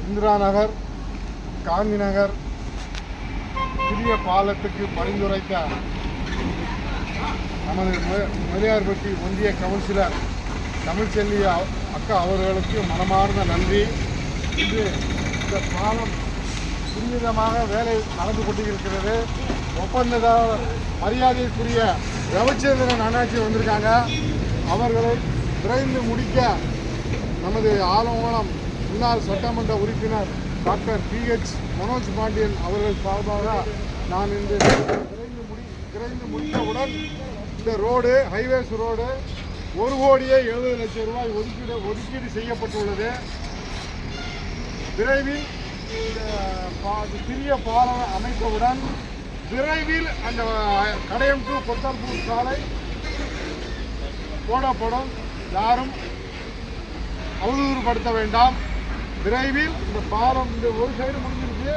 இந்திரா நகர் காந்தி நகர் புதிய பாலத்துக்கு பரிந்துரைத்த நமது மு- முதலியார்பட்டி ஒன்றிய கவுன்சிலர் தமிழ்ச்செல்வி அக்கா அவர்களுக்கு மனமார்ந்த நன்றி. இது இந்த பாலம் துரிதமாக வேலை நடந்து கொண்டிருக்கிறது. ஒப்பந்ததாரர் மரியாதைக்குரிய ரவிச்சந்திரன் அண்ணாச்சி வந்திருக்காங்க. அவர்களை விரைந்து முடிக்க நமது ஆலோலம் முன்னாள் சட்டமன்ற உறுப்பினர் டாக்டர் பிஹெச் மனோஜ் பாண்டியன் அவர்கள் சார்பாக நான் இன்று விரைந்து முடி விரைந்து முடித்தவுடன் இந்த ரோடு ஹைவேஸ் ரோடு ஒரு கோடியே எழுபது லட்சம் ரூபாய் ஒதுக்கீடு ஒதுக்கீடு செய்யப்பட்டுள்ளது. விரைவில் இந்த சிறிய பாலம் அமைத்தவுடன் விரைவில் அந்த கடையம் டு கொத்தல்பூர் சாலை போடப்படும். யாரும் அவதூறுபடுத்த வேண்டாம். விரைவில் இந்த பாலம் இந்த ஒரு சைடு முடிஞ்சிருக்கு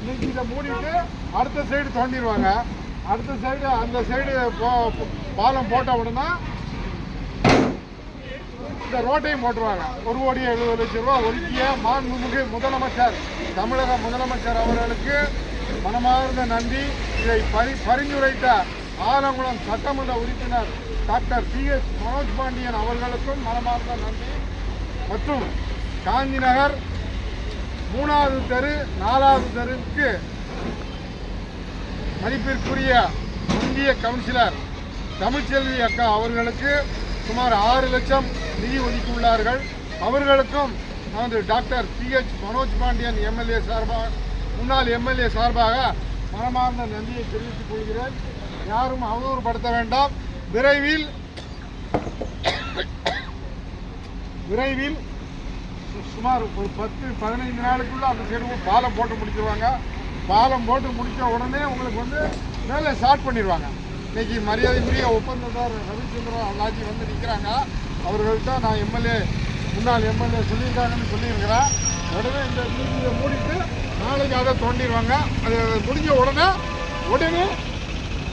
இன்னைக்கு இதை மூடிட்டு அடுத்த சைடு தோண்டிடுவாங்க அடுத்த சைடு அந்த சைடு பாலம் போட்ட உடனே இந்த ரோட்டையும் போட்டுருவாங்க. ஒரு கோடி எழுபது லட்சம் ரூபா ஒதுக்கிய மாண்புமிகு முதலமைச்சர் தமிழக முதலமைச்சர் அவர்களுக்கு மனமார்ந்த நன்றி. இதை பரி பரிந்துரைத்த ஆலங்குளம் சட்டமன்ற உறுப்பினர் doctor P S Manoj Pandian அவர்களுக்கும் மனமார்ந்த நன்றி. மற்றும் காந்தி நகர் மூணாவது தெரு நாலாவது தெருவுக்கு மதிப்பிற்குரிய இந்திய கவுன்சிலர் தமிழ்ச்செல்வி அக்கா அவர்களுக்கு சுமார் ஆறு லட்சம் நிதி ஒதுக்கியுள்ளார்கள். அவர்களுக்கும் நமது doctor P H Manoj Pandian MLA சார்பாக முன்னாள் எம்எல்ஏ சார்பாக மனமார்ந்த நன்றியை தெரிவித்துக் கொள்கிறேன். யாரும் அவதூறுபடுத்த வேண்டாம். விரைவில் விரைவில் சு- சுமார் ஒரு பத்து பதினைந்து நாளுக்குள்ளே அந்த சைடு பாலம் போட்டு முடிச்சிருவாங்க. பாலம் போட்டு முடிச்ச உடனே உங்களுக்கு வந்து வேலை ஸ்டார்ட் பண்ணிடுவாங்க இன்னைக்கு மரியாதைக்குரிய ஒப்பந்ததார் ரவிச்சந்திரன் அல்லாஜி வந்து நிற்கிறாங்க அவர்கள்ட்ட நான் எம்எல்ஏ முன்னாள் எம்எல்ஏ சொல்லியிருக்காங்கன்னு சொல்லியிருக்கிறேன். உடனே இந்த இதை மூடிட்டு நாளைக்கு அதை தோண்டிடுவாங்க. அது முடிஞ்ச உடனே உடனே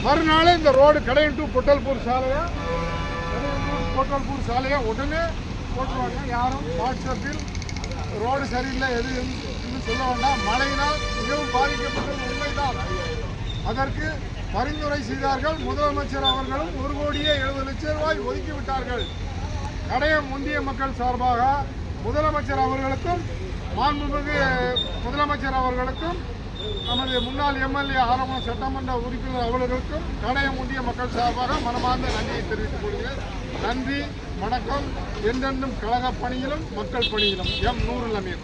மறுநாள் இந்த ரோடு கடையன் டு பொட்டல்பூர் சாலையை பொட்டல்பூர் சாலையை உடனே போட்டுருவாங்க. யாரும் வாட்ஸ்அப்பில் ரோடு சரியில்லை எது என்று சொல்ல வேண்டாம். மழையினால் மிகவும் பாதிக்கப்பட்டது உண்மைதான் அதற்கு பரிந்துரை செய்தார்கள். முதலமைச்சர் அவர்களும் ஒரு கோடியே எழுபது லட்சம் ரூபாய் ஒதுக்கிவிட்டார்கள். கடையம் முந்திய மக்கள் சார்பாக முதலமைச்சர் அவர்களுக்கும் மாண்புமிகு முதலமைச்சர் அவர்களுக்கும் நமது முன்னாள் எம்எல்ஏ ஆரம்ப சட்டமன்ற உறுப்பினர் அவர்களுக்கும் கடையம் முந்திய மக்கள் சார்பாக மனமார்ந்த நன்றியை தெரிவித்துக் கொள்கிறேன். நன்றி வணக்கம். என்றென்றும் கழக பணியிலும் மக்கள் பணியிலும். எம் நூறு அமீர்